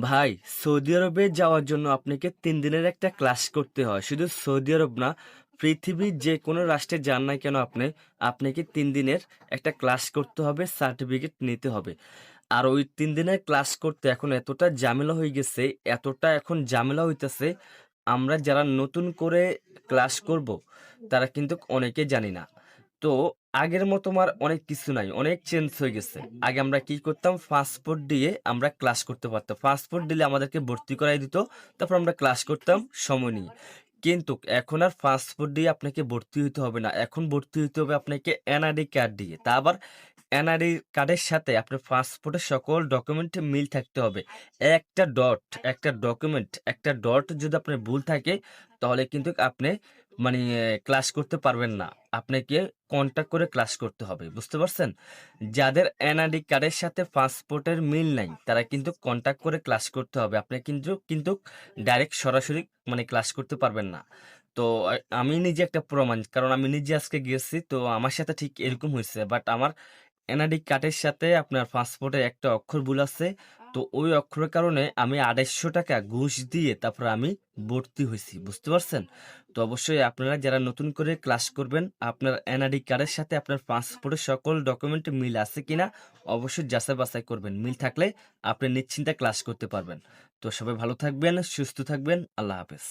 ভাই, সৌদি আরবে যাওয়ার জন্য আপনাকে তিন দিনের একটা ক্লাস করতে হয়। শুধু সৌদি আরব না, পৃথিবীর যে কোনো রাষ্ট্রে যান না কেন আপনি, আপনাকে তিন দিনের একটা ক্লাস করতে হবে সার্টিফিকেট নিতে হবে। আর ওই তিন দিনের ক্লাস করতে এখন এতটা ঝামেলা হয়ে গেছে, এতটা এখন ঝামেলা হইতেছে, আমরা যারা নতুন করে ক্লাস করব, তারা কিন্তু অনেকে জানি না। তো আগের মতো আমার অনেক কিছু নাই, অনেক চেঞ্জ হয়ে গেছে। আগে আমরা কি করতাম? পাসপোর্ট দিয়ে আমরা ক্লাস করতে পারতাম। পাসপোর্ট দিলে আমাদেরকে ভর্তি করাই দিত, তারপর আমরা ক্লাস করতাম, সময় নিয়ে। কিন্তু এখন আর পাসপোর্ট দিয়ে আপনাকে ভর্তি হতে হবে না। এখন ভর্তি হতে হবে আপনাকে এনআরডি কার্ড দিয়ে। তা আবার এনআরডি কার্ডের সাথে আপনার পাসপোর্টের সকল ডকুমেন্টে মিল থাকতে হবে। একটা ডট একটা ডকুমেন্ট একটা ডট যদি আপনার ভুল থাকে, তাহলে কিন্তু আপনি মানে ক্লাস করতে পারবেন না। আপনাকে কন্ট্যাক্ট করে ক্লাস করতে হবে, বুঝতে পারছেন? যাদের এনআইডি কার্ডের সাথে পাসপোর্টের মিল নাই, তারা কিন্তু কন্ট্যাক্ট করে ক্লাস করতে হবে। আপনি কিন্তু কিন্তু ডাইরেক্ট সরাসরি মানে ক্লাস করতে পারবেন না। তো, আমি নিজে একটা প্রমাণ, কারণ আমি নিজে আজকে গিয়েছি তো আমার সাথে ঠিক এরকম হয়েছে। বাট আমার এনআইডি কার্ডের সাথে আপনার পাসপোর্টে একটা অক্ষর ভুল আছে। তো ওই অক্ষরের কারণে আমি আড়াইশো টাকা ঘুষ দিয়ে তারপর আমি ভর্তি হয়েছি, বুঝতে পারছেন? তো অবশ্যই আপনারা যারা নতুন করে ক্লাস করবেন, আপনার এনআইডি কার্ডের সাথে আপনার পাসপোর্টের সকল ডকুমেন্ট মিল আছে কিনা অবশ্যই যাচাই বাছাই করবেন। মিল থাকলে আপনি নিশ্চিন্তে ক্লাস করতে পারবেন। তো সবাই ভালো থাকবেন, সুস্থ থাকবেন, আল্লাহ হাফেজ।